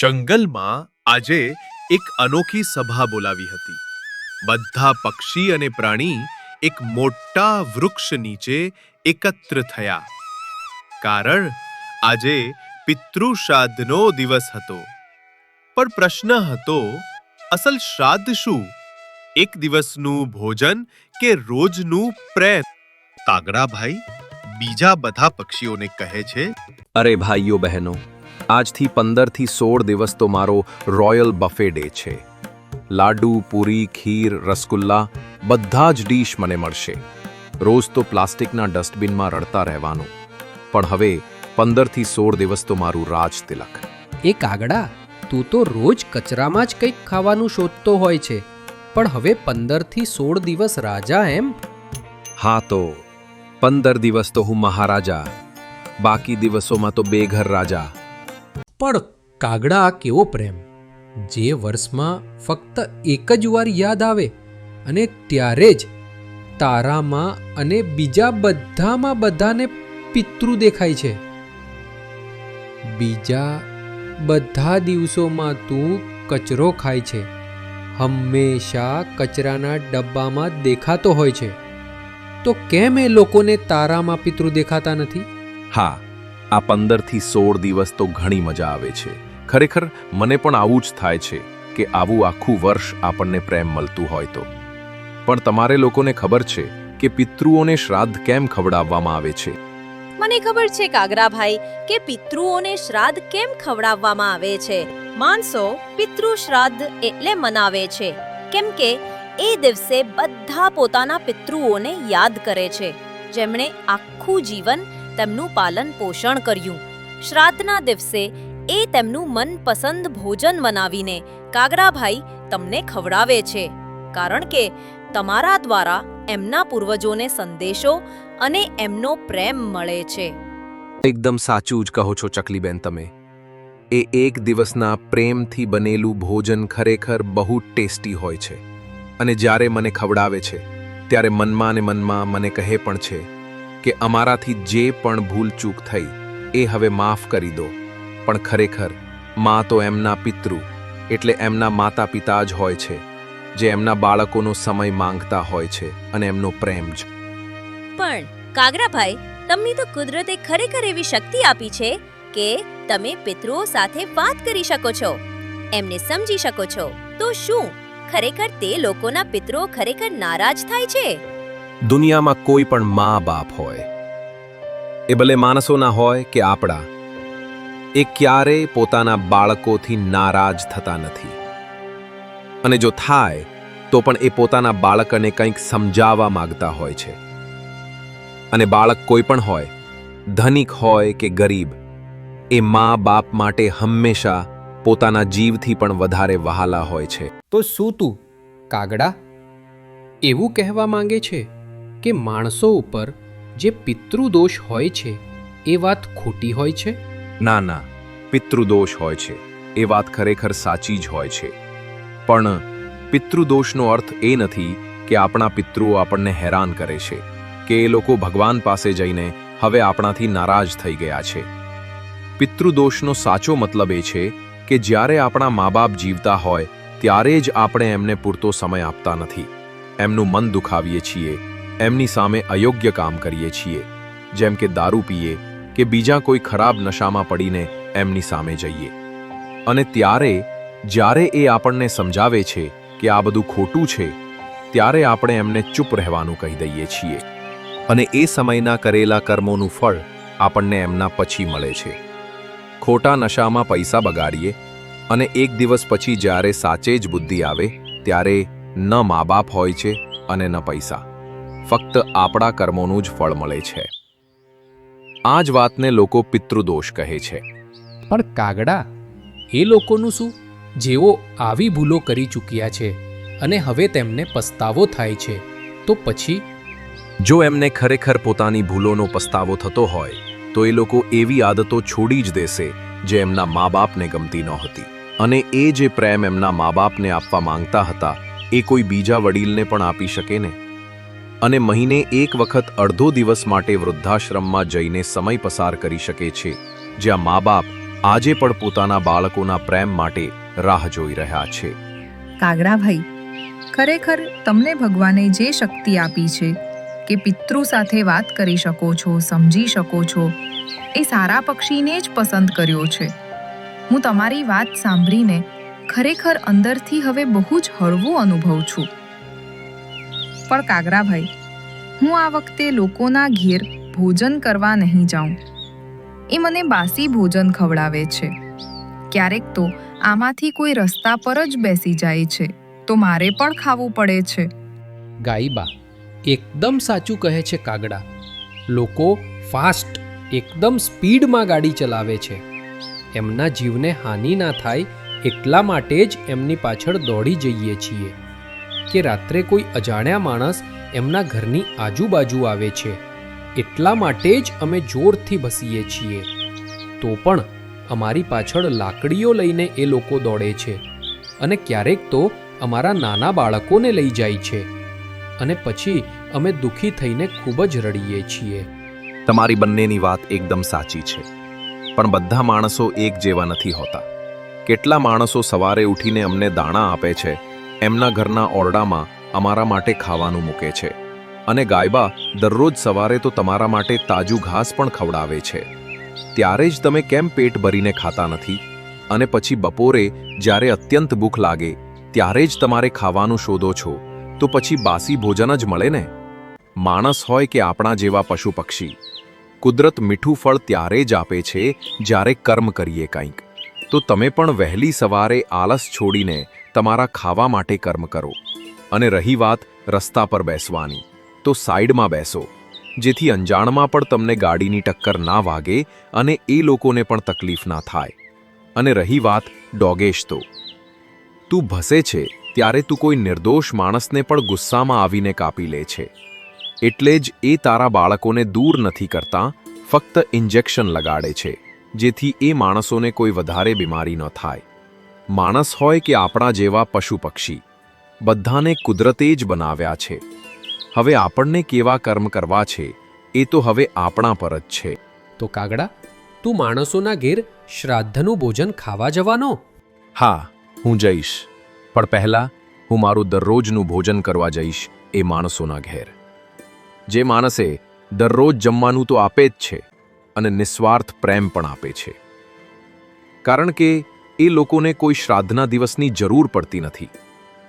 જંગલમાં આજે એક અનોખી સભા બોલાવી હતી. બધા પક્ષી અને પ્રાણી એક મોટા વૃક્ષ નીચે એકત્ર થયા. કારણ આજે પિતૃ શ્રાદ્ધનો દિવસ હતો. પણ પ્રશ્ન હતો, અસલ શ્રાદ્ધ શું? એક દિવસનું ભોજન કે રોજનું પ્રેમ? કાગડાભાઈ બીજા બધા પક્ષીઓને કહે છે, અરે ભાઈઓ બહેનો આજથી પંદરથી સોળ દિવસ તો મારો રોયલ બફે ડે છે. લાડુ પૂરી ખીર રસગુલ્લા બધા જ ડીશ મને મળશે. રોજ તો પ્લાસ્ટિકના ડસ્ટબિનમાં રડતા રહેવાનું. પણ હવે પંદરથી સોળ દિવસ તો મારું રાજ તિલક. એ કાગડા તું તો રોજ કચરામાં જ કંઈક ખાવાનું શોધતો હોય છે. પણ હવે પંદરથી સોળ દિવસ રાજા એમ? હા તો પંદર દિવસ તો હું મહારાજા. બાકી દિવસોમાં તો બેઘર રાજા. પણ કાગડા આ કેવો પ્રેમ. જે વર્ષમાં ફક્ત એક જ વાર યાદ આવે અને ત્યારે જ તારામાં અને બીજા બધામાં બધાને પિતૃ દેખાય છે. બીજા બધા દિવસોમાં તું કચરો ખાય છે. હંમેશા કચરાના ડબ્બામાં દેખાતો હોય છે. તો કેમ એ લોકોને તારામાં પિતૃ દેખાતા નથી? હા આ પંદરથી સોળ દિવસ તો ઘણી મજા આવે છે. ખરેખર, મને પણ આવું જ થાય છે કે આવું આખું વર્ષ આપણને પ્રેમ મળતું હોય તો. પણ તમારે લોકોને ખબર છે કે પિતૃઓને શ્રાદ્ધ કેમ ખવડાવવામાં આવે છે? મને ખબર છે, કાગરાભાઈ, કે પિતૃઓને શ્રાદ્ધ કેમ ખવડાવવામાં આવે છે? માણસો પિતૃ શ્રાદ્ધ એટલે મનાવે છે. કેમ કે, એ દિવસે બધા પોતાના પિતૃઓને યાદ કરે છે. જેમણે આખું જીવન તેમનું પાલન પોષણ કર્યું. શ્રાદ્ધના દિવસે એ તેમનું મનપસંદ ભોજન બનાવીને કાગરાભાઈ તમને ખવડાવે છે. કારણ કે તમારા દ્વારા એમના પૂર્વજોને સંદેશો અને એમનો પ્રેમ મળે છે. એકદમ સાચું જ કહો છો ચકલીબેન તમે. એ એક દિવસના પ્રેમથી બનેલું ભોજન ખરેખર બહુ ટેસ્ટી હોય છે. અને જ્યારે મને ખવડાવે છે, ત્યારે મનમાં ને મનમાં મને કહે પણ છે કે અમારાથી જે પણ ભૂલ ચૂક થઈ, એ હવે માફ કરી દો. પણ ખરેખર, મા તો એમના પિતૃ, એટલે એમના માતા પિતા જ હોય છે, જે એમના બાળકોનો સમય માંગતા હોય છે અને એમનો પ્રેમ જ. પણ, કાગરાભાઈ, તમને તો કુદરતે ખરેખર એવી શક્તિ આપી છે કે તમે પિતૃઓ સાથે વાત કરી શકો છો, એમને સમજી શકો છો. તો શું? ખરેખર તે લોકોના પિતૃઓ ખરેખર નારાજ થાય છે? દુનિયામાં કોઈ પણ મા બાપ હોય, એ ભલે માણસોના હોય કે આપણા, એ ક્યારેય પોતાના બાળકોથી નારાજ થતા નથી. અને જો થાય, તો પણ એ પોતાના બાળકને કંઈક સમજાવવા માંગતા હોય છે. અને બાળક કોઈ પણ હોય, ધનિક હોય કે ગરીબ, એ મા બાપ માટે હંમેશા પોતાના જીવથી પણ વધારે વહાલા હોય છે. તો શું તું કાગડા? એવું કહેવા માંગે છે? કે માણસો ઉપર જે પિતૃદોષ હોય છે, એ વાત ખોટી હોય છે? ના ના, પિતૃદોષ હોય છે. એ વાત ખરેખર સાચી જ હોય છે. પણ પિતૃદોષનો અર્થ એ નથી કે આપણા પિતૃઓ આપણને હેરાન કરે છે, કે એ લોકો ભગવાન પાસે જઈને હવે આપણાથી નારાજ થઈ ગયા છે. પિતૃદોષનો સાચો મતલબ એ છે કે જ્યારે આપણા મા બાપ જીવતા હોય, ત્યારે જ આપણે એમને પૂરતો સમય આપતા નથી. એમનું મન દુખાવીએ છીએ એમની સામે અયોગ્ય કામ કરીએ છીએ. જેમ કે દારૂ પીએ કે બીજા કોઈ ખરાબ નશામાં પડીને એમની સામે જઈએ. અને ત્યારે, જ્યારે એ આપણને સમજાવે છે કે આ બધું ખોટું છે, ત્યારે આપણે એમને ચૂપ રહેવાનું કહી દઈએ છીએ. અને એ સમયના કરેલા કર્મોનું ફળ આપણને એમના પછી મળે છે. ખોટા નશામાં પૈસા બગાડીએ અને એક દિવસ પછી જ્યારે સાચે જ બુદ્ધિ આવે, ત્યારે ન મા બાપ હોય છે અને ન પૈસા. ફક્ત આપણા કર્મોનું જ ફળ મળે છે. આ જ વાતને લોકો પિતૃદોષ કહે છે. પણ કાગડા? એ લોકોનું શું? જેઓ આવી ભૂલો કરી ચૂક્યા છે અને હવે તેમને પસ્તાવો થાય છે તો પછી? જો એમને ખરેખર પોતાની ભૂલોનો પસ્તાવો થતો હોય તો એ લોકો એવી આદતો છોડી જ દેશે જે એમના મા બાપને ગમતી નહોતી. અને એ જે પ્રેમ એમના મા બાપને આપવા માંગતા હતા એ કોઈ બીજા વડીલને પણ આપી શકે ને? અને મહિને એક વખત અડધો દિવસ માટે વૃદ્ધાશ્રમમાં જઈને સમય પસાર કરી શકે છે, જ્યાં મા બાપ આજે પણ પોતાના બાળકોના પ્રેમ માટે રાહ જોઈ રહ્યા છે. કાગડાભાઈ, ખરેખર તમને ભગવાને જે શક્તિ આપી છે કે પિતૃ સાથે વાત કરી શકો છો, સમજી શકો છો, એ સારા પક્ષીને જ પસંદ કર્યો છે. હું તમારી વાત સાંભળીને ખરેખર અંદરથી હવે બહુ જ હળવું અનુભવ છું. પણ કાગરાભાઈ. હું આ વખતે લોકોના ઘેર ભોજન કરવા નહીં જાઉં. એ મને બાસી ભોજન ખવડાવે છે. ક્યારેક તો આમાંથી કોઈ રસ્તા પર જ બેસી જાય છે, તો મારે પણ ખાવું પડે છે. ગાઈબા એકદમ સાચું કહે છે કાગડા. લોકો ફાસ્ટ, એકદમ સ્પીડમાં ગાડી ચલાવે છે. એમના જીવને હાનિ ના થાય એટલા માટે જ એમની પાછળ દોડી જઈએ છીએ. કે રાત્રે કોઈ અજાણ્યા માણસ એમના ઘરની આજુબાજુ આવે છે. એટલા માટે જ અમે જોરથી ભસીએ છીએ. તો પણ અમારી પાછળ લાકડીઓ લઈને એ લોકો દોડે છે અને ક્યારેક તો અમારા નાના બાળકોને લઈ જાય છે. અને પછી અમે દુઃખી થઈને ખૂબ જ રડીએ છીએ. તમારી બંનેની વાત એકદમ સાચી છે. પણ બધા માણસો એક જેવા નથી હોતા. કેટલા માણસો સવારે ઉઠીને અમને દાણા આપે છે એમના ઘરના ઓરડામાં અમારા માટે ખાવાનું મૂકે છે. અને ગાયબા દરરોજ સવારે તો તમારા માટે તાજું ઘાસ પણ ખવડાવે છે. ત્યારે જ તમે કેમ પેટ ભરીને ખાતા નથી? અને પછી બપોરે જ્યારે અત્યંત ભૂખ લાગે, ત્યારે જ તમારે ખાવાનું શોધો છો, તો પછી બાસી ભોજન જ મળે ને? માણસ હોય કે આપણા જેવા પશુ પક્ષી. કુદરત મીઠું ફળ ત્યારે જ આપે છે, જ્યારે કર્મ કરીએ કંઈક. તો તમે પણ વહેલી સવારે આલસ છોડીને તમારા ખાવા માટે કર્મ કરો અને રહી વાત રસ્તા પર બેસવાની. તો સાઈડમાં બેસો, જેથી અંજાણમાં પણ તમને ગાડીની ટક્કર ના વાગે અને એ લોકોને પણ તકલીફ ના થાય. અને રહી વાત ડોગેશ તો. તું ભસે છે ત્યારે તું કોઈ નિર્દોષ માણસને પણ ગુસ્સામાં આવીને કાપી લે છે. એટલે જ એ તારા બાળકોને દૂર નથી કરતા, ફક્ત ઇન્જેક્શન લગાડે છે, જેથી એ માણસોને કોઈ વધારે બીમારી ન થાય. માણસ હોય કે આપણા જેવા પશુ પક્ષી બધાને કુદરતે જ બનાવ્યા છે. હવે આપણને કેવા કર્મ કરવા છે એ તો હવે આપણા પર જ છે. તો કાગડા તું માણસોના ઘેર શ્રાદ્ધનું ભોજન ખાવા જવાનો? હા હું જઈશ. પણ પહેલા હું મારું દરરોજનું ભોજન કરવા જઈશ એ માણસોના ઘેર. જે માણસે દરરોજ જમવાનું તો આપે જ છે અને નિસ્વાર્થ પ્રેમ પણ આપે છે. કારણ કે એ લોકોને કોઈ શ્રાદ્ધના દિવસની જરૂર પડતી નથી.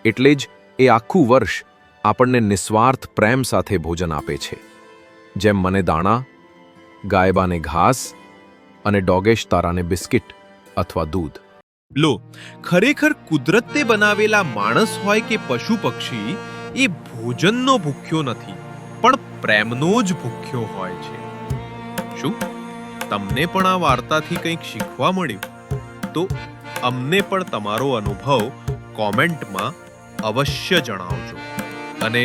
એટલે જ એ આખું વર્ષ આપણને નિસ્વાર્થ પ્રેમ સાથે ભોજન આપે છે. જેમ મને દાણા, ગાયબાને ઘાસ અને ડોગેશ તારાને બિસ્કિટ અથવા દૂધ. લો, ખરેખર કુદરતે બનાવેલા માણસ હોય કે પશુ પક્ષી એ ભોજનનો ભૂખ્યો નથી, પણ પ્રેમનો જ ભૂખ્યો હોય છે. શું? તમને પણ આ વાર્તાથી કંઈક શીખવા મળ્યું? તો અમને પણ તમારો અનુભવ કોમેન્ટમાં અવશ્ય જણાવજો. અને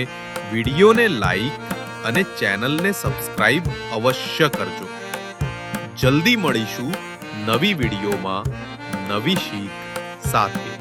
વિડીયોને લાઈક અને ચેનલને સબસ્ક્રાઇબ અવશ્ય કરજો. જલ્દી મળીશું નવી વિડીયોમાં નવી શીખ સાથે.